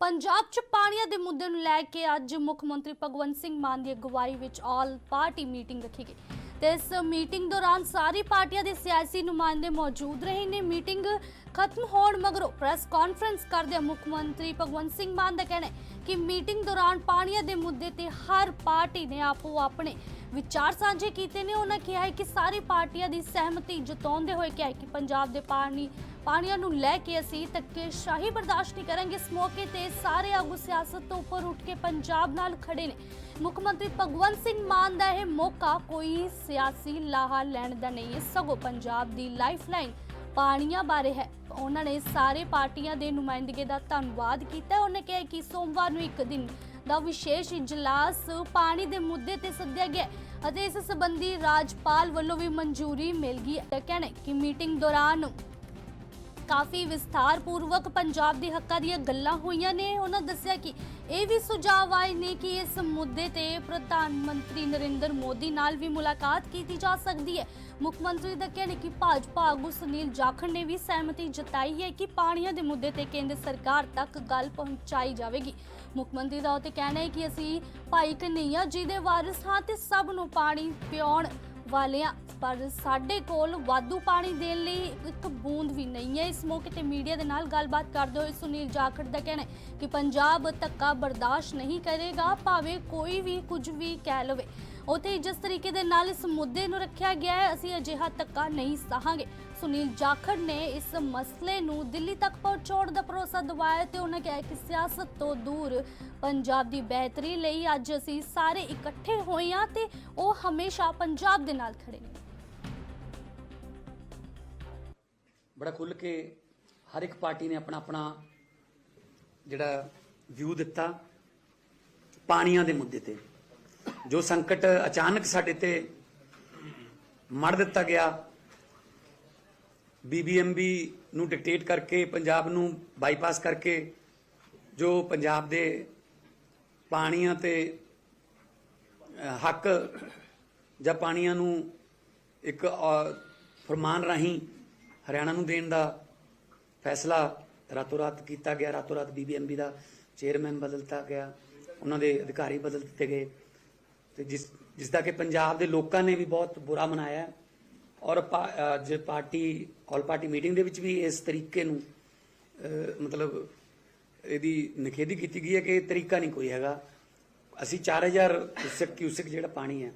ਪੰਜਾਬ 'ਚ ਪਾਣੀਆਂ ਦੇ ਮੁੱਦੇ ਨੂੰ ਲੈ ਕੇ ਅੱਜ ਮੁੱਖ ਮੰਤਰੀ ਭਗਵੰਤ ਸਿੰਘ ਮਾਨ ਦੀ ਅਗਵਾਈ ਵਿੱਚ ਆਲ ਪਾਰਟੀ ਮੀਟਿੰਗ ਰੱਖੀ ਗਈ। ਤੇ ਇਸ ਮੀਟਿੰਗ ਦੌਰਾਨ ਸਾਰੀ ਪਾਰਟੀਆਂ ਦੇ ਸਿਆਸੀ ਨੁਮਾਇੰਦੇ ਮੌਜੂਦ ਰਹੇ ਨੇ। ਮੀਟਿੰਗ ਖਤਮ ਹੋਣ ਮਗਰੋਂ ਪ੍ਰੈਸ ਕਾਨਫਰੰਸ ਕਰਦੇ ਮੁੱਖ ਮੰਤਰੀ ਭਗਵੰਤ ਸਿੰਘ ਮਾਨ ਦਾ ਕਹਿਣਾ ਹੈ ਕਿ ਮੀਟਿੰਗ ਦੌਰਾਨ ਪਾਣੀਆਂ ਦੇ ਮੁੱਦੇ ਤੇ ਹਰ ਪਾਰਟੀ ਨੇ ਆਪੋ ਆਪਣੇ ਵਿਚਾਰ ਸਾਂਝੇ ਕੀਤੇ ਨੇ। ਉਹਨਾਂ ਕਿਹਾ ਹੈ ਕਿ ਸਾਰੀ ਪਾਰਟੀਆਂ ਦੀ ਸਹਿਮਤੀ ਜਤਾਉਂਦੇ ਹੋਏ ਕਿਹਾ ਹੈ ਕਿ ਪੰਜਾਬ ਦੇ ਪਾਣੀ ਪਾਣੀਆਂ ਨੂੰ ਲੈ ਕੇ ਅਸੀਂ ਧੱਕੇਸ਼ਾਹੀ ਬਰਦਾਸ਼ਤ ਨਹੀਂ ਕਰਾਂਗੇ। ਇਸ ਮੌਕੇ ਤੇ ਸਾਰੇ ਆਗੂ ਸਿਆਸਤ ਤੋਂ ਉੱਪਰ ਉੱਠ ਕੇ ਪੰਜਾਬ ਨਾਲ ਖੜੇ ਨੇ। ਮੁੱਖ ਮੰਤਰੀ ਭਗਵੰਤ ਸਿੰਘ ਮਾਨ ਦਾ ਇਹ ਮੌਕਾ ਕੋਈ ਸਿਆਸੀ ਲਾਹਾ ਲੈਣ ਦਾ ਨਹੀਂ ਹੈ। ਸਗੋਂ ਪੰਜਾਬ ਦੀ ਲਾਈਫਲਾਈਨ ਪਾਣੀਆਂ ਬਾਰੇ ਹੈ। ਉਹਨਾਂ ਨੇ ਸਾਰੇ ਪਾਰਟੀਆਂ ਦੇ ਨੁਮਾਇੰਦਗੇ ਦਾ ਧੰਨਵਾਦ ਕੀਤਾ। ਉਹਨੇ ਕਿਹਾ ਕਿ ਸੋਮਵਾਰ ਨੂੰ ਇੱਕ ਦਿਨ ਦਾ ਵਿਸ਼ੇਸ਼ ਇਜਲਾਸ ਪਾਣੀ ਦੇ ਮੁੱਦੇ ਤੇ ਸੱਦਿਆ ਗਿਆ ਅਤੇ ਇਸ ਸੰਬੰਧੀ ਰਾਜਪਾਲ ਵੱਲੋਂ ਵੀ ਮਨਜ਼ੂਰੀ ਮਿਲ ਗਈ ਹੈ। ਕਹਿਣਾ ਕਿ ਮੀਟਿੰਗ ਦੌਰਾਨ ਕਾਫੀ ਵਿਸਥਾਰ ਪੂਰਵਕ ਪੰਜਾਬ ਦੇ ਹੱਕਾਂ ਦੀਆਂ ਗੱਲਾਂ ਹੋਈਆਂ ਨੇ। ਉਹਨਾਂ ਦੱਸਿਆ ਕਿ ਇਹ ਵੀ ਸੁਝਾਅ ਆਏ ਨੇ ਕਿ ਇਸ ਮੁੱਦੇ ਤੇ ਪ੍ਰਧਾਨ ਮੰਤਰੀ ਨਰਿੰਦਰ ਮੋਦੀ ਨਾਲ ਵੀ ਮੁਲਾਕਾਤ ਕੀਤੀ ਜਾ ਸਕਦੀ ਹੈ। ਮੁੱਖ ਮੰਤਰੀ ਦਾ ਕਹਿਣਾ ਕਿ ਭਾਜਪਾ ਆਗੂ ਸੁਨੀਲ ਜਾਖੜ ਨੇ ਵੀ ਸਹਿਮਤੀ ਜਤਾਈ ਹੈ ਕਿ ਪਾਣੀਆਂ ਦੇ ਮੁੱਦੇ ਤੇ ਕੇਂਦਰ ਸਰਕਾਰ ਤੱਕ ਗੱਲ ਪਹੁੰਚਾਈ ਜਾਵੇਗੀ। ਮੁੱਖ ਮੰਤਰੀ ਦਾ ਉਹ ਤੇ ਕਹਿਣਾ ਹੈ ਕਿ ਅਸੀਂ ਭਾਈ ਕਨਈਆ ਜੀ ਦੇ ਵਾਰਿਸ ਹਾਂ ਤੇ ਸਭ ਨੂੰ ਪਾਣੀ ਪਿਆਉਣ ਵਾਲਿਆਂ, ਪਰ ਸਾਡੇ ਕੋਲ ਵਾਧੂ ਪਾਣੀ ਦੇਣ ਲਈ ਇੱਕ ਬੂੰਦ ਵੀ ਨਹੀਂ ਹੈ। ਇਸ ਮੌਕੇ ਤੇ ਮੀਡੀਆ ਦੇ ਨਾਲ ਗੱਲਬਾਤ ਕਰਦੇ ਹੋਏ ਸੁਨੀਲ ਜਾਖੜ ਦਾ ਕਹਿਣਾ ਹੈ ਕਿ ਪੰਜਾਬ ਧੱਕਾ ਬਰਦਾਸ਼ਤ ਨਹੀਂ ਕਰੇਗਾ, ਭਾਵੇਂ ਕੋਈ ਵੀ ਕੁਝ ਵੀ ਕਹਿ ਲਵੇ। ਉਥੇ ਜਿਸ ਤਰੀਕੇ ਦੇ ਨਾਲ ਇਸ ਮੁੱਦੇ ਨੂੰ ਰੱਖਿਆ ਗਿਆ ਹੈ, ਅਸੀਂ ਅਜਿਹਾ ਧੱਕਾ ਨਹੀਂ ਸਹਾਂਗੇ। ਸੁਨੀਲ ਜਾਖੜ ਨੇ ਇਸ ਮਸਲੇ ਨੂੰ ਦਿੱਲੀ ਤੱਕ ਪਹੁੰਚਾਉਣ ਦਾ ਭਰੋਸਾ ਦਿਵਾਇਆ ਤੇ ਉਹਨਾਂ ਕਿਹਾ ਕਿ ਸਿਆਸਤ ਤੋਂ ਦੂਰ ਪੰਜਾਬ ਦੀ ਬਿਹਤਰੀ ਲਈ ਅੱਜ ਅਸੀਂ ਸਾਰੇ ਇਕੱਠੇ ਹੋਏ ਹਾਂ ਤੇ ਉਹ ਹਮੇਸ਼ਾ ਪੰਜਾਬ ਦੇ ਨਾਲ ਖੜੇ ਨੇ। ਬੜਾ ਖੁੱਲ ਕੇ ਹਰ ਇੱਕ ਪਾਰਟੀ ਨੇ ਆਪਣਾ ਆਪਣਾ ਜਿਹੜਾ ਵਿਊ ਦਿੱਤਾ ਪਾਣੀਆਂ ਦੇ ਮੁੱਦੇ ਤੇ। ਜੋ ਸੰਕਟ ਅਚਾਨਕ ਸਾਡੇ ਤੇ ਮੜ ਦਿੱਤਾ ਗਿਆ ਬੀਬੀਐਮਬੀ ਨੂੰ ਡਿਕਟੇਟ ਕਰਕੇ ਪੰਜਾਬ ਨੂੰ ਬਾਈਪਾਸ ਕਰਕੇ ਜੋ ਪੰਜਾਬ ਦੇ ਪਾਣੀਆਂ ਤੇ ਹੱਕ ਜਾਂ ਪਾਣੀਆਂ ਨੂੰ ਇੱਕ ਅਹ, ਫਰਮਾਨ ਰਾਹੀਂ ਹਰਿਆਣਾ ਨੂੰ ਦੇਣ ਦਾ ਫੈਸਲਾ ਰਾਤੋਂ ਰਾਤ ਕੀਤਾ ਗਿਆ। ਰਾਤੋਂ ਰਾਤ ਬੀਬੀਐਮਬੀ ਦਾ ਚੇਅਰਮੈਨ ਬਦਲਤਾ ਗਿਆ। ਉਹਨਾਂ ਦੇ ਅਧਿਕਾਰੀ ਬਦਲ ਦਿੱਤੇ ਗਏ। ਤੇ ਜਿਸ ਜਿਸ ਦਾ ਕਿ ਪੰਜਾਬ ਦੇ ਲੋਕਾਂ ਨੇ ਵੀ ਬਹੁਤ ਬੁਰਾ ਮਨਾਇਆ ਔਰ ਪਾ- ਅੱਜ ਪਾਰਟੀ ਆਲ ਪਾਰਟੀ ਮੀਟਿੰਗ ਦੇ ਵਿੱਚ ਵੀ ਇਸ ਤਰੀਕੇ ਨੂੰ ਮਤਲਬ ਇਹਦੀ ਨਿਖੇਧੀ ਕੀਤੀ ਗਈ ਹੈ ਕਿ ਇਹ ਤਰੀਕਾ ਨਹੀਂ ਕੋਈ ਹੈਗਾ। ਅਸੀਂ 4000 ਕਿਊਸਕ ਕਿਊਸਕ ਜਿਹੜਾ ਪਾਣੀ ਹੈ,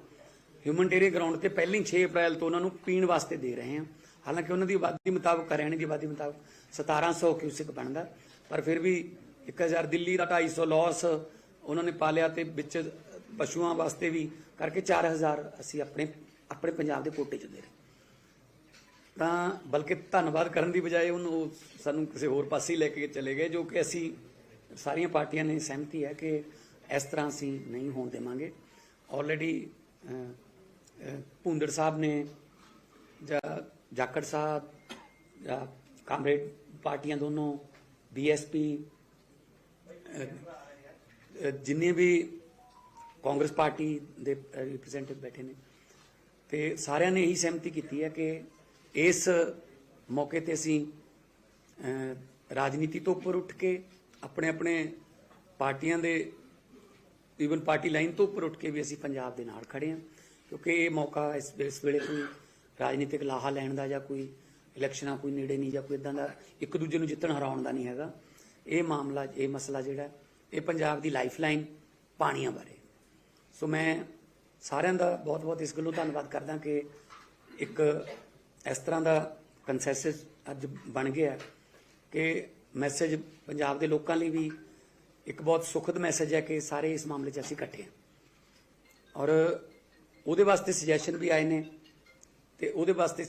ਹਿਊਮਨਟੇਰੀਅਨ ਗਰਾਊਂਡ ਤੇ ਪਹਿਲੀ 6 ਅਪ੍ਰੈਲ ਤੋਂ ਉਹਨਾਂ ਨੂੰ ਪੀਣ ਵਾਸਤੇ ਦੇ ਰਹੇ ਹਾਂ। ਹਾਲਾਂਕਿ ਉਹਨਾਂ ਦੀ ਆਬਾਦੀ ਮੁਤਾਬਕ, ਹਰਿਆਣੇ ਦੀ ਆਬਾਦੀ ਮੁਤਾਬਕ 1700 ਕਿਊਸਕ ਬਣਦਾ। ਪਰ ਫਿਰ ਵੀ 1000 ਦਿੱਲੀ ਦਾ 250 ਲਾਸ ਉਹਨਾਂ ਨੇ ਪਾ ਲਿਆ ਤੇ ਵਿੱਚ ਪਸ਼ੂਆਂ ਵਾਸਤੇ ਵੀ ਕਰਕੇ 4000 ਅਸੀਂ ਆਪਣੇ ਆਪਣੇ ਪੰਜਾਬ ਦੇ ਕੋਟੇ ਚ ਦੇ ਰਹੇ। ਤਾਂ ਬਲਕਿ ਧੰਨਵਾਦ ਕਰਨ ਦੀ ਬਜਾਏ ਉਹਨੂੰ ਉਹ ਸਾਨੂੰ ਕਿਸੇ ਹੋਰ ਪਾਸੇ ਲੈ ਕੇ ਚਲੇ ਗਏ, ਜੋ ਕਿ ਅਸੀਂ ਸਾਰੀਆਂ ਪਾਰਟੀਆਂ ਨੇ ਸਹਿਮਤੀ ਹੈ ਕਿ ਇਸ ਤਰ੍ਹਾਂ ਅਸੀਂ ਨਹੀਂ ਹੋਣ ਦੇਵਾਂਗੇ। ਆਲਰੇਡੀ ਭੁੰਦੜ ਸਾਹਿਬ ਨੇ ਜਾਂ ਜਾਖੜ ਸਾਹਿਬ ਜਾਂ ਕਾਮਰੇਡ ਪਾਰਟੀਆਂ ਦੋਨੋਂ ਬੀਐਸਪੀ ਜਿੰਨੇ ਵੀ ਕਾਂਗਰਸ ਪਾਰਟੀ ਦੇ ਰਿਪਰੈਜ਼ੈਂਟੇਟਿਵ ਬੈਠੇ ਨੇ। ਤੇ ਸਾਰਿਆਂ ਨੇ ਇਹੀ ਸਹਿਮਤੀ ਕੀਤੀ ਹੈ ਕਿ ਇਸ ਮੌਕੇ ਤੇ ਅਸੀਂ ਰਾਜਨੀਤੀ ਤੋਂ ਉੱਪਰ ਉੱਠ ਕੇ ਆਪਣੇ ਆਪਣੇ ਪਾਰਟੀਆਂ ਦੇ ਈਵਨ ਪਾਰਟੀ ਲਾਈਨ ਤੋਂ ਉੱਪਰ ਉੱਠ ਕੇ ਵੀ ਅਸੀਂ ਪੰਜਾਬ ਦੇ ਨਾਲ ਖੜੇ ਹਾਂ। ਕਿਉਂਕਿ ਇਹ ਮੌਕਾ ਇਸ ਇਸ ਵੇਲੇ ਕੋਈ ਰਾਜਨੀਤਿਕ ਲਾਹਾ ਲੈਣ ਦਾ ਜਾਂ ਕੋਈ ਇਲੈਕਸ਼ਨਾਂ ਕੋਈ ਨੇੜੇ ਨਹੀਂ ਜਾਂ ਕੋਈ ਇਦਾਂ ਦਾ ਇੱਕ ਦੂਜੇ ਨੂੰ ਜਿੱਤਣ ਹਰਾਉਣ ਦਾ ਨਹੀਂ ਹੈਗਾ। ਇਹ ਮਾਮਲਾ, ਇਹ ਮਸਲਾ ਜਿਹੜਾ, ਇਹ ਪੰਜਾਬ ਦੀ ਲਾਈਫਲਾਈਨ ਪਾਣੀਆਂ ਬਾਰੇ। ਸੋ ਮੈਂ ਸਾਰਿਆਂ ਦਾ ਬਹੁਤ-ਬਹੁਤ ਇਸ ਗੱਲੋਂ ਧੰਨਵਾਦ ਕਰਦਾ ਕਿ ਇੱਕ ਇਸ ਤਰ੍ਹਾਂ ਦਾ ਕੰਸੈਂਸਸ ਅੱਜ ਬਣ ਗਿਆ ਕਿ ਮੈਸੇਜ ਪੰਜਾਬ ਦੇ ਲੋਕਾਂ ਲਈ ਵੀ ਇੱਕ ਬਹੁਤ ਸੁਖਦ ਮੈਸੇਜ ਹੈ ਕਿ ਸਾਰੇ ਇਸ ਮਾਮਲੇ 'ਚ ਅਸੀਂ ਇਕੱਠੇ ਹਾਂ। ਔਰ ਉਹਦੇ ਵਾਸਤੇ ਸੁਜੈਸ਼ਨ ਵੀ ਆਏ ਨੇ ਤੇ ਉਹਦੇ ਵਾਸਤੇ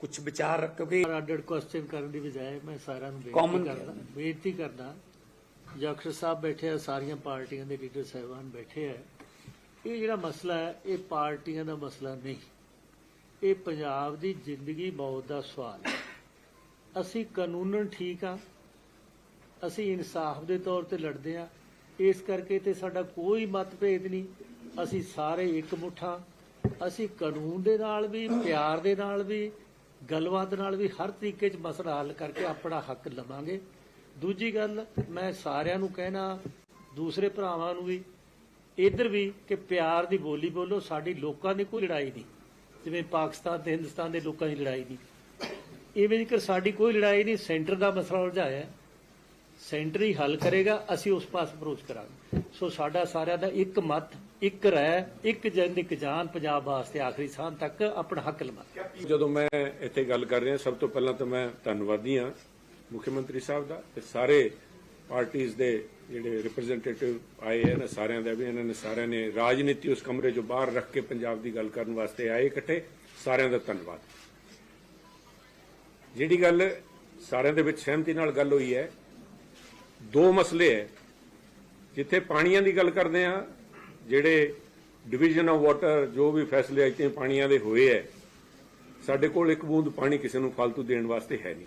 ਕੁਝ ਵਿਚਾਰ ਕਿਉਂਕਿ ਅੱਡ ਕੁਐਸਚਨ ਕਰਨ ਦੀ ਬਜਾਏ ਮੈਂ ਸਾਰਿਆਂ ਨੂੰ ਬੇਨਤੀ ਕਰਦਾ ਬੇਨਤੀ ਕਰਦਾ ਜਖਰ ਸਾਹਿਬ ਬੈਠੇ ਆ ਸਾਰੀਆਂ ਪਾਰਟੀਆਂ ਦੇ ਲੀਡਰ ਸਾਹਿਬਾਨ ਬੈਠੇ ਆ ਇਹ ਜਿਹੜਾ ਮਸਲਾ ਹੈ, ਇਹ ਪਾਰਟੀਆਂ ਦਾ ਮਸਲਾ ਨਹੀਂ। ਇਹ ਪੰਜਾਬ ਦੀ ਜ਼ਿੰਦਗੀ ਮੌਤ ਦਾ ਸਵਾਲ ਹੈ। ਅਸੀਂ ਕਾਨੂੰਨਨ ਠੀਕ ਆ ਅਸੀਂ ਇਨਸਾਫ ਦੇ ਤੌਰ ਤੇ ਲੜਦੇ ਆ ਇਸ ਕਰਕੇ ਤੇ ਸਾਡਾ ਕੋਈ ਮਤਭੇਦ ਨਹੀਂ। ਅਸੀਂ ਸਾਰੇ ਇੱਕ ਮੁੱਠਾ ਅਸੀਂ ਕਾਨੂੰਨ ਦੇ ਨਾਲ ਵੀ, ਪਿਆਰ ਦੇ ਨਾਲ ਵੀ, ਗੱਲਬਾਤ ਨਾਲ ਵੀ ਹਰ ਤਰੀਕੇ 'ਚ ਮਸਲਾ ਹੱਲ ਕਰਕੇ ਆਪਣਾ ਹੱਕ ਲਵਾਂਗੇ। ਦੂਜੀ ਗੱਲ, ਮੈਂ ਸਾਰਿਆਂ ਨੂੰ ਕਹਿਣਾ, ਦੂਸਰੇ ਭਰਾਵਾਂ ਨੂੰ ਵੀ ਇੱਧਰ ਵੀ ਕਿ ਪਿਆਰ ਦੀ ਬੋਲੀ ਬੋਲੋ, ਸਾਡੀ ਲੋਕਾਂ ਦੀ ਕੋਈ ਲੜਾਈ ਨਹੀਂ। ਜਿਵੇਂ ਪਾਕਿਸਤਾਨ ਤੇ ਹਿੰਦੁਸਤਾਨ ਦੇ ਲੋਕਾਂ ਦੀ ਲੜਾਈ ਨਹੀਂ। ਇਵੇਂ ਜੇਕਰ ਸਾਡੀ ਕੋਈ ਲੜਾਈ ਨਹੀਂ, ਸੈਂਟਰ ਦਾ ਮਸਲਾ ਉਲਝਾਇਆ ਸੈਂਟਰ ਹੀ ਹੱਲ ਕਰੇਗਾ, ਅਸੀਂ ਉਸ ਪਾਸ ਅਪਰੋਚ ਕਰਾਂਗੇ। ਸੋ ਸਾਡਾ ਸਾਰਿਆਂ ਦਾ ਇੱਕ ਮਤ, ਇੱਕ ਰਹਿ ਇੱਕ ਜਨ ਇੱਕ ਜਾਨ ਪੰਜਾਬ ਵਾਸਤੇ ਆਖਰੀ ਸਾਹ ਤੱਕ ਆਪਣਾ ਹੱਕ ਲਵਾਂ ਜਦੋਂ ਮੈਂ ਇੱਥੇ ਗੱਲ ਕਰ ਰਿਹਾ, ਸਭ ਤੋਂ ਪਹਿਲਾਂ ਤਾਂ ਮੈਂ ਧੰਨਵਾਦੀ ਹਾਂ ਮੁੱਖ ਮੰਤਰੀ ਸਾਹਿਬ ਦਾ ਤੇ ਸਾਰੇ ਪਾਰਟੀਆਂ ਦੇ ਜਿਹੜੇ ਰਿਪਰੈਜ਼ੈਂਟੇਟਿਵ ਆਏ ਹਨ ਸਾਰਿਆਂ ਦਾ ਵੀ, ਇਹਨਾਂ ਨੇ ਸਾਰਿਆਂ ਨੇ ਰਾਜਨੀਤੀ ਉਸ ਕਮਰੇ ਚੋਂ ਬਾਹਰ ਰੱਖ ਕੇ ਪੰਜਾਬ ਦੀ ਗੱਲ ਕਰਨ ਵਾਸਤੇ ਆਏ ਇਕੱਠੇ, ਸਾਰਿਆਂ ਦਾ ਧੰਨਵਾਦ। ਜਿਹੜੀ ਗੱਲ ਸਾਰਿਆਂ ਦੇ ਵਿੱਚ ਸਹਿਮਤੀ ਨਾਲ ਗੱਲ ਹੋਈ ਹੈ, ਦੋ ਮਸਲੇ ਹੈ, ਜਿੱਥੇ ਪਾਣੀਆਂ ਦੀ ਗੱਲ ਕਰਦੇ ਆ ਜਿਹੜੇ ਡਿਵੀਜ਼ਨ ਆਫ ਵਾਟਰ ਜੋ ਵੀ ਫੈਸਲੇ ਇੱਥੇ ਪਾਣੀਆਂ ਦੇ ਹੋਏ ਹੈ, ਸਾਡੇ ਕੋਲ ਇੱਕ ਬੂੰਦ ਪਾਣੀ ਕਿਸੇ ਨੂੰ ਫालतू ਦੇਣ ਵਾਸਤੇ ਹੈ ਨਹੀਂ।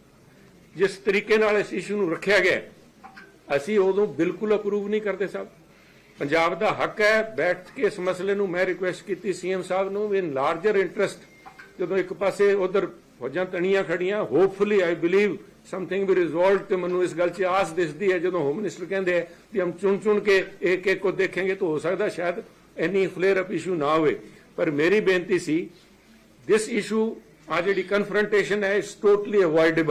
ਜਿਸ ਤਰੀਕੇ ਨਾਲ ਇਸ ਇਸ਼ੂ ਨੂੰ ਰੱਖਿਆ ਗਿਆ ਅਸੀਂ ਉਦੋਂ ਬਿਲਕੁਲ ਅਪਰੂਵ ਨਹੀਂ ਕਰਦੇ ਸਾਹਿਬ। ਪੰਜਾਬ ਦਾ ਹੱਕ ਹੈ, ਬੈਠ ਕੇ ਇਸ ਮਸਲੇ ਨੂੰ ਮੈਂ ਰਿਕੁਐਸਟ ਕੀਤੀ ਸੀਐਮ ਸਾਹਿਬ ਨੂੰ ਇਨ ਲਾਰਜਰ ਇੰਟਰਸਟ ਜਦੋਂ ਇੱਕ ਪਾਸੇ ਉਧਰ ਫੌਜਾਂ ਤਣੀਆਂ ਖੜੀਆਂ ਹੋਪਫੁਲੀ ਆਈ ਬਿਲੀਵ ਸਮਥਿੰਗ ਵੀ ਰਿਜ਼ੋਲਵਡ ਤੇ ਮੈਨੂੰ ਇਸ ਗੱਲ 'ਚ ਆਸ ਦਿਸਦੀ ਹੈ, ਜਦੋਂ ਹੋਮ ਮਿਨਿਸਟਰ ਕਹਿੰਦੇ ਹੈ ਕਿ ਹਮ ਚੁਣ ਚੁਣ ਕੇ ਇੱਕ ਇੱਕ ਕੋ ਦੇਖेंगे ਤਾਂ ਹੋ ਸਕਦਾ ਸ਼ਾਇਦ ਇੰਨੀ ਫਲੇਅਰ ਅਪ ਇਸ਼ੂ ਨਾ ਹੋਵੇ। ਪਰ ਮੇਰੀ ਬੇਨਤੀ ਸੀ ਦਿਸ ਇਸ਼ੂ ਆ ਜਿਹੜੀ ਕਨਫਰੰਟੇਸ਼ਨ ਹੈ ਇਸ ਟੋਟਲੀ ਅਵੋਇਡੇਬਲ